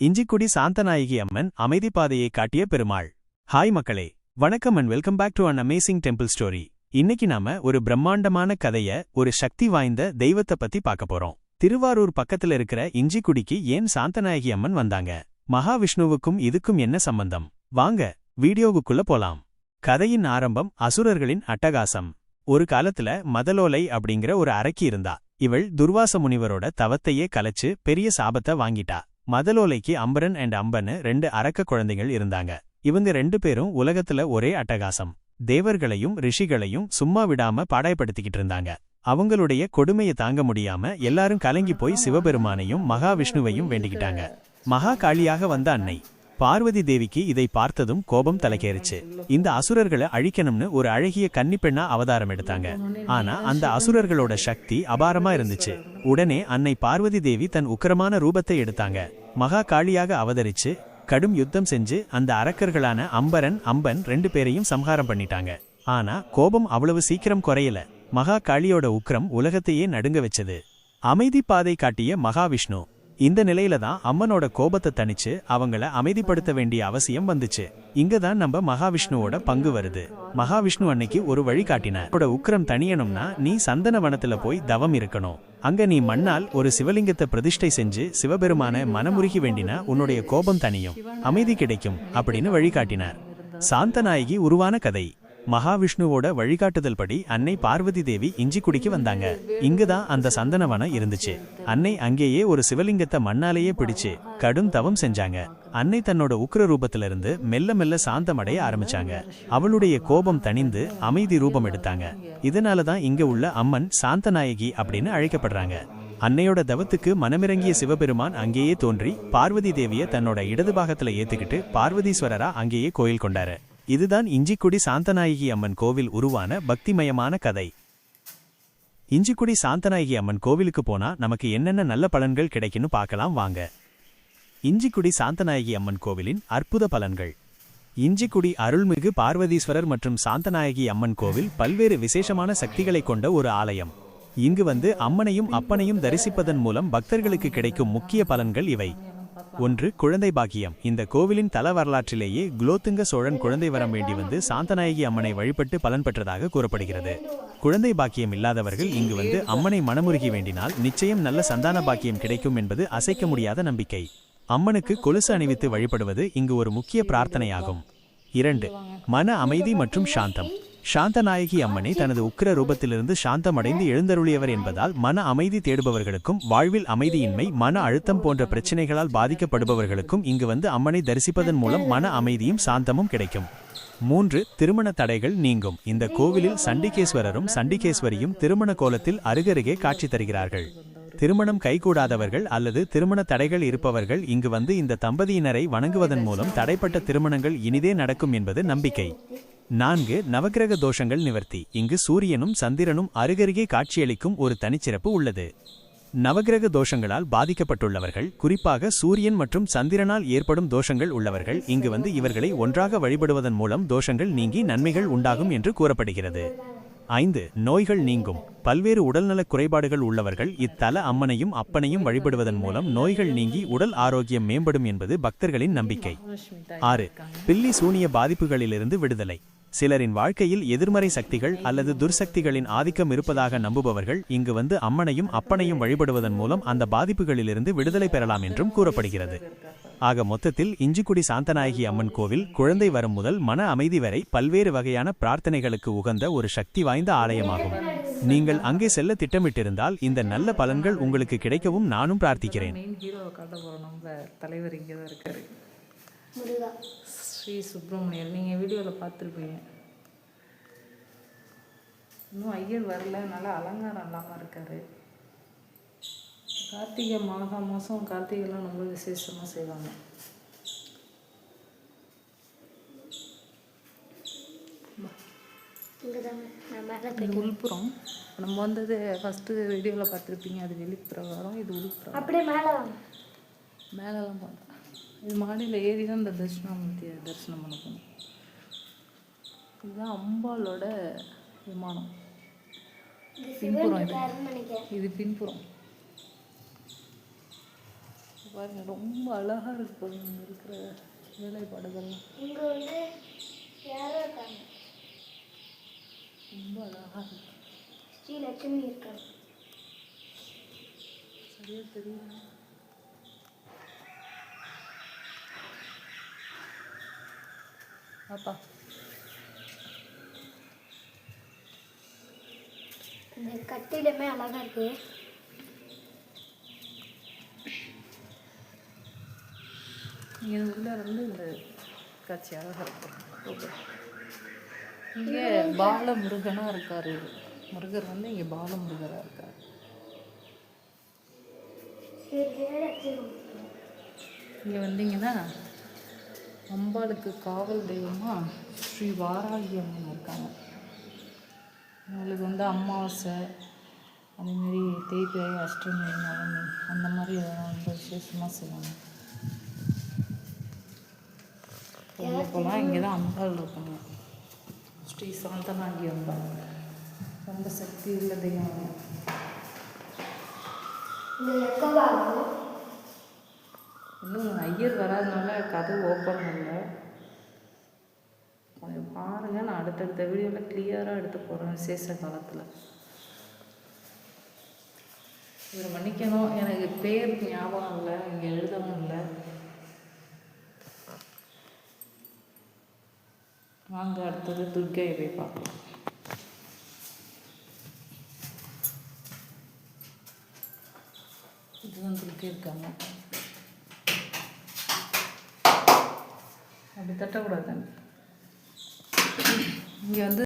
இஞ்சிக்குடி சாந்தநாயகி அம்மன் அமைதி பாதையை காட்டிய பெருமாள். ஹாய் மக்களே வணக்கம் and welcome back to an amazing temple story இன்னைக்கு நாம ஒரு பிரம்மாண்டமான கதைய ஒரு சக்தி வாய்ந்த தெய்வத்தை பத்தி பார்க்க போறோம். திருவாரூர் பக்கத்துல இருக்கிற இஞ்சிக்குடிக்கு ஏன் சாந்தநாயகி அம்மன் வந்தாங்க? மகாவிஷ்ணுவுக்கும் இதுக்கும் என்ன சம்பந்தம்? வாங்க வீடியோவுக்குள்ள போலாம். கதையின் ஆரம்பம் அசுரர்களின் அட்டகாசம். ஒரு காலத்துல மதலோலை அப்படிங்கிற ஒரு அரக்கி இருந்தா. இவள் துர்வாச முனிவரோட தவத்தையே கலைச்சு பெரிய சாபத்தை வாங்கிட்டா. மதலோலைக்கு அம்பரன் அண்ட் அம்பன்னு ரெண்டு அரக்க குழந்தைகள் இருந்தாங்க. இவங்க ரெண்டு பேரும் உலகத்துல ஒரே அட்டகாசம். தேவர்களையும் ரிஷிகளையும் சும்மா விடாம பாடாய்படுத்திக்கிட்டு இருந்தாங்க. அவங்களுடைய கொடுமையை தாங்க முடியாம எல்லாரும் கலங்கி போய் சிவபெருமானையும் மகாவிஷ்ணுவையும் வேண்டிக்கிட்டாங்க. மகா காளியாக வந்த அன்னை பார்வதி தேவிக்கு இதை பார்த்ததும் கோபம் தலைக்கேறிச்சு. இந்த அசுரர்களை அழிக்கணும்னு ஒரு அழகிய கன்னிப்பெண்ணா அவதாரம் எடுத்தாங்க. ஆனா அந்த அசுரர்களோட சக்தி அபாரமா இருந்துச்சு. உடனே அன்னை பார்வதி தேவி தன் உக்கிரமான ரூபத்தை எடுத்தாங்க. மகா காளியாக அவதரிச்சு கடும் யுத்தம் செஞ்சு அந்த அரக்கர்களான அம்பரன் அம்பன் ரெண்டு பேரையும் சம்ஹாரம் பண்ணிட்டாங்க. ஆனா கோபம் அவ்வளவு சீக்கிரம் குறையல. மகா காளியோட உக்கிரம் உலகத்தையே நடுங்க வச்சது. அமைதி பாதை காட்டிய மகாவிஷ்ணு. இந்த நிலையில தான் அம்மனோட கோபத்தை தணிச்சு அவங்கள அமைதிப்படுத்த வேண்டிய அவசியம் வந்துச்சு. இங்க தான் நம்ம மகாவிஷ்ணுவோட பங்கு வருது. மகாவிஷ்ணு அன்னைக்கு ஒரு வழி காட்டின. உக்கிரம் தணியணும்னா நீ சந்தன வனத்துல போய் தவம் இருக்கணும். அங்க நீ மண்ணால் ஒரு சிவலிங்கத்தை பிரதிஷ்டை செஞ்சு சிவபெருமான மனமுருகி வேண்டினா உன்னுடைய கோபம் தனியும் அமைதி கிடைக்கும் அப்படின்னு வழிகாட்டினார் சாந்தநாயகி உருவான கதை. மகாவிஷ்ணுவோட வழிகாட்டுதல் படி அன்னை பார்வதி தேவி இஞ்சிக்குடிக்கு வந்தாங்க. இங்குதான் அந்த சந்தனவனம் இருந்துச்சு. அன்னை அங்கேயே ஒரு சிவலிங்கத்தை மண்ணாலேயே பிடிச்சு கடும் தவம் செஞ்சாங்க. அன்னை தன்னோட உக்ர ரூபத்திலிருந்து மெல்ல மெல்ல சாந்தமடைய ஆரம்பிச்சாங்க. அவளுடைய கோபம் தணிந்து அமைதி ரூபம் எடுத்தாங்க. இதனாலதான் இங்க உள்ள அம்மன் சாந்தநாயகி அப்படின்னு அழைக்கப்படுறாங்க. அன்னையோட தவத்துக்கு மனமிறங்கிய சிவபெருமான் அங்கேயே தோன்றி பார்வதி தேவிய தன்னோட இடது பாகத்துல ஏத்துக்கிட்டு பார்வதீஸ்வரரா அங்கேயே கோயில் கொண்டாரு. இதுதான் இஞ்சிக்குடி சாந்தநாயகி அம்மன் கோவில் உருவான பக்திமயமான கதை. இஞ்சிக்குடி சாந்தநாயகி அம்மன் கோவிலுக்கு போனா நமக்கு என்னென்ன நல்ல பலன்கள் கிடைக்குன்னு பார்க்கலாம் வாங்க. இஞ்சிக்குடி சாந்தநாயகி அம்மன் கோவிலின் அற்புத பலன்கள். இஞ்சிக்குடி அருள்மிகு பார்வதீஸ்வரர் மற்றும் சாந்தநாயகி அம்மன் கோவில் பல்வேறு விசேஷமான சக்திகளை கொண்ட ஒரு ஆலயம். இங்கு வந்து அம்மனையும் அப்பனையும் தரிசிப்பதன் மூலம் பக்தர்களுக்கு கிடைக்கும் முக்கிய பலன்கள் இவை. ஒன்று குழந்தை பாக்கியம். இந்த கோவிலின் தல வரலாற்றிலேயே குலோத்துங்க சோழன் குழந்தை வரம் வேண்டி வந்து சாந்தநாயகி அம்மனை வழிபட்டு பலன் பெற்றதாக கூறப்படுகிறது. குழந்தை பாக்கியம் இல்லாதவர்கள் இங்கு வந்து அம்மனை மனமுருகி வேண்டினால் நிச்சயம் நல்ல சந்தான பாக்கியம் கிடைக்கும் என்பது அசைக்க முடியாத நம்பிக்கை. அம்மனுக்கு கொலுசு அணிவித்து வழிபடுவது இங்கு ஒரு முக்கிய பிரார்த்தனையாகும். இரண்டு மன அமைதி மற்றும் சாந்தம். சாந்தநாயகி அம்மனை தனது உக்கிர ரூபத்திலிருந்து சாந்தமடைந்து எழுந்தருளியவர் என்பதால் மன அமைதி தேடுபவர்களுக்கும் வாழ்வில் அமைதியின்மை மன அழுத்தம் போன்ற பிரச்சினைகளால் பாதிக்கப்படுபவர்களுக்கும் இங்கு வந்து அம்மனை தரிசிப்பதன் மூலம் மன அமைதியும் சாந்தமும் கிடைக்கும். மூன்று திருமண தடைகள் நீங்கும். இந்த கோவிலில் சண்டிகேஸ்வரரும் சண்டிகேஸ்வரியும் திருமண கோலத்தில் அருகருகே காட்சி தருகிறார்கள். திருமணம் கைகூடாதவர்கள் அல்லது திருமண தடைகள் இருப்பவர்கள் இங்கு வந்து இந்த தம்பதியினரை வணங்குவதன் மூலம் தடைப்பட்ட திருமணங்கள் இனிதே நடக்கும் என்பது நம்பிக்கை. நான்கு நவகிரக தோஷங்கள் நிவர்த்தி. இங்கு சூரியனும் சந்திரனும் அருகருகே காட்சியளிக்கும் ஒரு தனிச்சிறப்பு உள்ளது. நவகிரக தோஷங்களால் பாதிக்கப்பட்டுள்ளவர்கள் குறிப்பாக சூரியன் மற்றும் சந்திரனால் ஏற்படும் தோஷங்கள் உள்ளவர்கள் இங்கு வந்து இவர்களை ஒன்றாக வழிபடுவதன் மூலம் தோஷங்கள் நீங்கி நன்மைகள் உண்டாகும் என்று கூறப்படுகிறது. ஐந்து நோய்கள் நீங்கும். பல்வேறு உடல்நலக் குறைபாடுகள் உள்ளவர்கள் இத்தல அம்மனையும் அப்பனையும் வழிபடுவதன் மூலம் நோய்கள் நீங்கி உடல் ஆரோக்கியம் மேம்படும் என்பது பக்தர்களின் நம்பிக்கை. ஆறு பில்லி சூனிய பாதிப்புகளிலிருந்து விடுதலை. சிலரின் வாழ்க்கையில் எதிர்மறை சக்திகள் அல்லது துர்சக்திகளின் ஆதிக்கம் இருப்பதாக நம்புபவர்கள் இங்கு வந்து அம்மனையும் அப்பனையும் வழிபடுவதன் மூலம் அந்த பாதிப்புகளிலிருந்து விடுதலை பெறலாம் என்றும் கூறப்படுகிறது. ஆக மொத்தத்தில் இஞ்சிக்குடி சாந்தநாயகி அம்மன் கோவில் குழந்தை வரும் முதல் மன அமைதி வரை பல்வேறு வகையான பிரார்த்தனைகளுக்கு உகந்த ஒரு சக்தி வாய்ந்த ஆலயமாகும். நீங்கள் அங்கே செல்ல திட்டமிட்டிருந்தால் இந்த நல்ல பலன்கள் உங்களுக்கு கிடைக்கவும் நானும் பிரார்த்திக்கிறேன். தலைவர் இங்கே தான் இருக்காரு ஸ்ரீ சுப்பிரமணியர். நீங்கள் வீடியோவில் பார்த்துருப்பீங்க. இன்னும் ஐயர் வரல. நல்லா அலங்காரம் இல்லாமல் இருக்கார். கார்த்திகை மாதா மாதம் கார்த்திகைலாம் ரொம்ப விசேஷமாக செய்வாங்க. உள்புறம். நம்ம வந்தது ஃபஸ்ட்டு வீடியோவில் பார்த்துருப்பீங்க. அது வெளிப்புறம் இது உள்புறம். அப்படியே மேலே மேலெல்லாம் பார்த்தா இது மாடியில் ஏறி தான் இந்த தட்சிணாமூர்த்தியை தரிசனம் பண்ண போகணும் இதுதான் அம்பாலோட விமானம். பின்புறம் இது. இது பின்புறம். பாருங்க ரொம்ப அழகா இருக்கு பாருங்க இங்க இருக்கிற வேலைப்பாடுகள்லாம் ரொம்ப அழகா இருக்கு. ஸ்ரீ லட்சுமி இருக்காங்க. சரியா தெரியல. பாப்பா இந்த கட்டிலுமே அழகா இருக்கு. இங்கே உள்ள வந்து இந்த காட்சி அழகாக இருக்கும் இங்கே பாலமுருகனாக இருக்கார். முருகர் வந்து இங்கே பாலமுருகராக இருக்கார். இது வேடத்திலும் இங்கே வந்தீங்கன்னா அம்பாளுக்கு காவல் தெய்வமாக ஸ்ரீ வாராகி அம்மன் இருக்காங்க. அவங்களுக்கு வந்து அமாவாசை அதேமாரி தேய்பிரை அஷ்டமி நவமி அந்த மாதிரி அதெல்லாம் ரொம்ப விசேஷமாக செய்வாங்க. உள்ள போகலாம் இங்கே தான் அம்பாள் இருக்காங்க. ஸ்ரீ சாந்தனாகி அம்பாள். ரொம்ப சக்தி உள்ள தெய்வம். இந்த இன்னும் ஐயர் வராதனால கதை ஓப்பன் பண்ணல. கொஞ்சம் பாருங்க நான் அடுத்தடுத்த வீடியோவில் கிளியராக எடுத்து போகிறேன் விசேஷ காலத்தில். இவர் மன்னிக்கணும். எனக்கு பேர் ஞாபகம் இல்லை இங்கே எழுதவும் இல்லை. வாங்க அடுத்தது துர்கை போய் பார்க்கலாம் இதுதான் துர்கை இருக்காங்க. அப்படி தட்டக்கூடாது. இங்கே வந்து